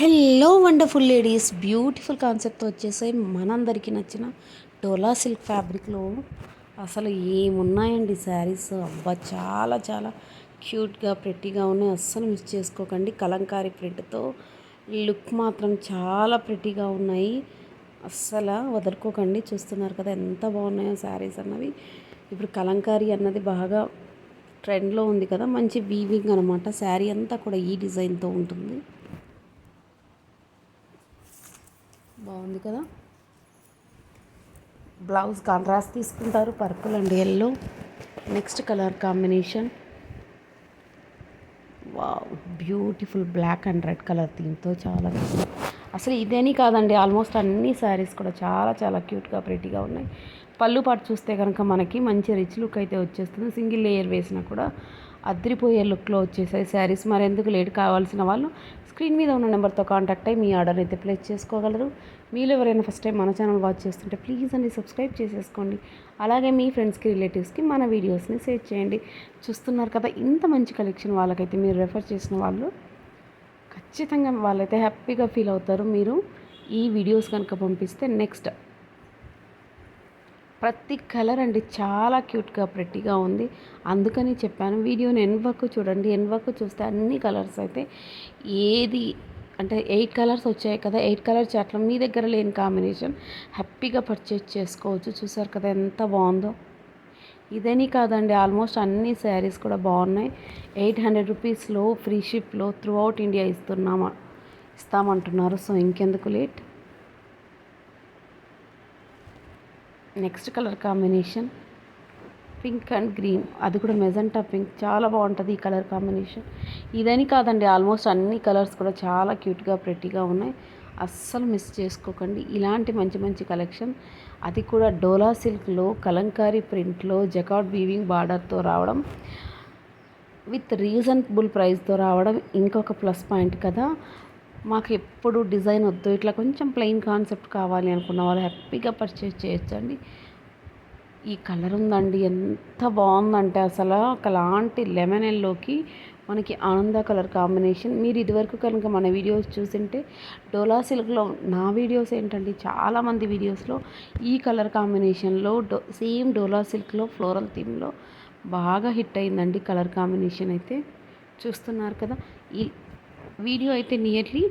Hello wonderful ladies beautiful concept వచ్చేసి మనందరికీ నచ్చిన డోలా సిల్క్ ఫ్యాబ్రిక్లో అసలు ఏమున్నాయండి శారీస్? అబ్బా చాలా చాలా క్యూట్గా ప్రెట్టీగా ఉన్నాయి. అస్సలు మిస్ చేసుకోకండి. కలంకారీ ప్రింట్తో లుక్ మాత్రం చాలా ప్రెట్టీగా ఉన్నాయి. అస్సలు వదులుకోకండి. చూస్తున్నారు కదా ఎంత బాగున్నాయో శారీస్ అన్నవి. ఇప్పుడు కలంకారీ అన్నది బాగా ట్రెండ్లో ఉంది కదా. మంచి వీవింగ్ అనమాట. శారీ అంతా కూడా ఈ డిజైన్తో ఉంటుంది. బాగుంది కదా? బ్లౌజ్ కాంట్రాస్ట్ తీసుకుంటారు purple and yellow next colour combination wow beautiful black and red colour థీమ్తో చాలా అసలు ఇదేని కాదండి ఆల్మోస్ట్ అన్ని శారీస్ కూడా చాలా చాలా క్యూట్గా ప్రెట్టీగా ఉన్నాయి. పళ్ళు పాటు చూస్తే కనుక మనకి మంచి రిచ్ లుక్ అయితే వచ్చేస్తుంది. సింగిల్ లేయర్ వేసినా కూడా అద్దరిపోయే లుక్లో వచ్చేసాయి శారీస్. మరెందుకు లేట్ కావాల్సిన వాళ్ళు స్క్రీన్ మీద ఉన్న నెంబర్తో కాంటాక్ట్ అయ్యి మీ ఆర్డర్ అయితే ప్లేస్ చేసుకోగలరు. మీరు ఎవరైనా ఫస్ట్ టైం మన ఛానల్ వాచ్ చేస్తుంటే ప్లీజ్ అండి సబ్స్క్రైబ్ చేసేసుకోండి. అలాగే మీ ఫ్రెండ్స్కి రిలేటివ్స్కి మన వీడియోస్ని షేర్ చేయండి. చూస్తున్నారు కదా ఇంత మంచి కలెక్షన్ వాళ్ళకైతే మీరు రెఫర్ చేసిన వాళ్ళు ఖచ్చితంగా వాళ్ళైతే హ్యాపీగా ఫీల్ అవుతారు. మీరు ఈ వీడియోస్ కనుక పంపిస్తే నెక్స్ట్ ప్రతి కలర్ అండి చాలా క్యూట్గా ప్రెట్టిగా ఉంది. అందుకని చెప్పాను వీడియోని ఎన్వక్ చూడండి ఎన్వక్ చూస్తే అన్ని కలర్స్ అయితే ఏది అంటే ఎయిట్ కలర్స్ వచ్చాయి కదా ఎయిట్ కలర్స్ అట్లా మీ దగ్గర లేని కాంబినేషన్ హ్యాపీగా పర్చేజ్ చేసుకోవచ్చు. చూసారు కదా ఎంత బాగుందో. ఇదని కాదండి ఆల్మోస్ట్ అన్ని శారీస్ కూడా బాగున్నాయి. ఎయిట్ హండ్రెడ్ రూపీస్లో ఫ్రీ షిప్లో త్రూ అవుట్ ఇండియా ఇస్తున్నామా ఇస్తామంటున్నారు. సో ఇంకెందుకు late? Next colour combination pink and green. అది కూడా మెజంటా పింక్. చాలా బాగుంటుంది ఈ కలర్ కాంబినేషన్. ఇదని కాదండి ఆల్మోస్ట్ అన్ని కలర్స్ కూడా చాలా క్యూట్గా ప్రెట్టీగా ఉన్నాయి. అస్సలు మిస్ చేసుకోకండి. ఇలాంటి మంచి మంచి కలెక్షన్. అది కూడా డోలా సిల్క్లో కలంకారీ ప్రింట్లో జకాట్ వీవింగ్ బార్డర్తో రావడం విత్ రీజనబుల్ ప్రైస్తో రావడం ఇంకొక ప్లస్ పాయింట్ కదా. మాకు ఎప్పుడు డిజైన్ వద్దు. ఇట్లా కొంచెం ప్లెయిన్ కాన్సెప్ట్ కావాలి అనుకున్న వాళ్ళు హ్యాపీగా పర్చేస్ చేయొచ్చండి. ఈ కలర్ ఉందండి. ఎంత బాగుందంటే అసలు ఒకలాంటి లెమన్ ఎల్లోకి మనకి ఆనంద కలర్ కాంబినేషన్ మీరు ఇదివరకు కనుక మన వీడియోస్ చూసింటే డోలా సిల్క్లో నా వీడియోస్ ఏంటండి? చాలామంది వీడియోస్లో ఈ కలర్ కాంబినేషన్లో డో సేమ్ డోలా సిల్క్లో ఫ్లోరల్ థీమ్లో బాగా హిట్ అయిందండి కలర్ కాంబినేషన్ అయితే. చూస్తున్నారు కదా? ఈ వీడియో అయితే నియర్లీ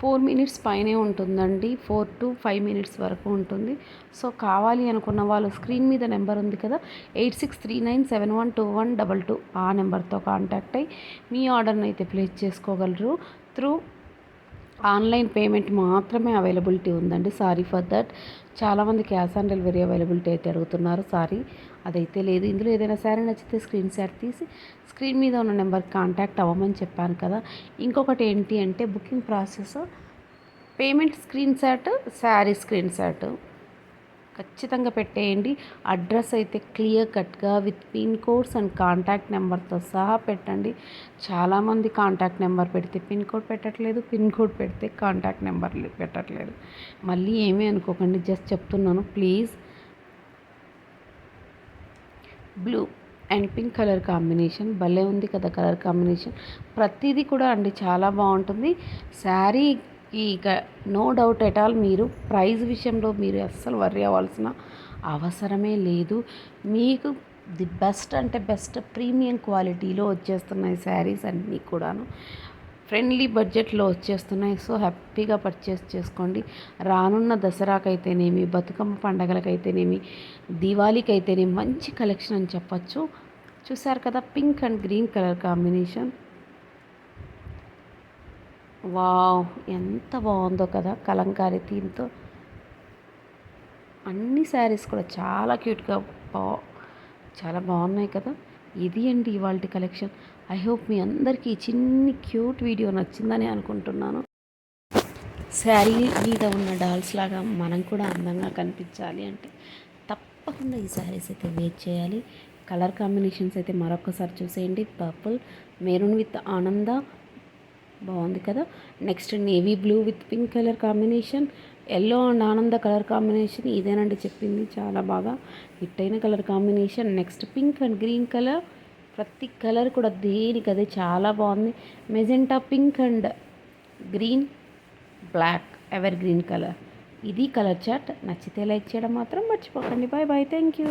ఫోర్ మినిట్స్ పైనే ఉంటుందండి. ఫోర్ టు ఫైవ్ మినిట్స్ వరకు ఉంటుంది. సో కావాలి అనుకున్న వాళ్ళు స్క్రీన్ మీద నెంబర్ ఉంది కదా eight six three nine seven one two one double two ఆ నెంబర్తో కాంటాక్ట్ అయ్యి మీ ఆర్డర్ని అయితే ప్లేస్ చేసుకోగలరు. త్రూ ఆన్లైన్ పేమెంట్ మాత్రమే అవైలబిలిటీ ఉందండి. Sorry for that. చాలామంది క్యాష్ ఆన్ డెలివరీ అవైలబిలిటీ అయితే అడుగుతున్నారు. సారీ. అదైతే లేదు. ఇందులో ఏదైనా శారీ నచ్చితే స్క్రీన్ షాట్ తీసి స్క్రీన్ మీద ఉన్న నెంబర్కి కాంటాక్ట్ అవ్వమని చెప్పాను కదా. ఇంకొకటి ఏంటి అంటే booking process payment screenshot sari screenshot. ఖచ్చితంగా పెట్టేయండి. అడ్రస్ అయితే క్లియర్ కట్గా with pin codes and contact నెంబర్తో సహా పెట్టండి. చాలామంది కాంటాక్ట్ నెంబర్ పెడితే పిన్ కోడ్ పెట్టట్లేదు పిన్ కోడ్ పెడితే కాంటాక్ట్ నెంబర్ పెట్టట్లేదు. మళ్ళీ ఏమీ అనుకోకండి జస్ట్ చెప్తున్నాను please. Blue and pink colour combination భలే ఉంది కదా కలర్ కాంబినేషన్. ప్రతిదీ కూడా అండి చాలా బాగుంటుంది. శారీ ఈ నో డౌట్ ఎట్ ఆల్ మీరు ప్రైజ్ విషయంలో మీరు అస్సలు వర్రీ అవ్వాల్సిన అవసరమే లేదు. మీకు ది బెస్ట్ అంటే బెస్ట్ ప్రీమియం క్వాలిటీలో వచ్చేస్తున్నాయి శారీస్ అన్నీ కూడాను. ఫ్రెండ్లీ బడ్జెట్లో వచ్చేస్తున్నాయి. సో హ్యాపీగా పర్చేస్ చేసుకోండి. రానున్న దసరాకైతేనేమి బతుకమ్మ పండగలకైతేనేమి దివాళీకైతేనేమి మంచి కలెక్షన్ అని చెప్పచ్చు. చూసారు కదా pink and green colour combination wow ఎంత బాగుందో కదా కలంకారీ థీమ్తో. అన్ని శారీస్ కూడా చాలా క్యూట్గా బా చాలా బాగున్నాయి కదా. ఇది అండి ఇవాళ కలెక్షన్. ఐ హోప్ మీ అందరికీ చిన్ని క్యూట్ వీడియో నచ్చిందని అనుకుంటున్నాను. శారీ మీద ఉన్న డాల్స్ లాగా మనం కూడా అందంగా కనిపించాలి అంటే తప్పకుండా ఈ శారీస్ అయితే వెయిట్ చేయాలి. కలర్ కాంబినేషన్స్ అయితే మరొకసారి చూసేయండి. పర్పుల్ మెరూన్ విత్ ఆనంద బాగుంది కదా. Next navy blue with pink colour combination yellow and ఆనంద కలర్ కాంబినేషన్ ఇదేనండి చెప్పింది చాలా బాగా. హిట్ అయిన colour combination next pink and green colour ప్రతి కలర్ కూడా దేనికి అదే చాలా బాగుంది. Magenta pink and green black ever green colour ఇది కలర్ చార్ట్ నచ్చితే లైక్ చేయడం మాత్రం మర్చిపోకండి. Bye bye thank you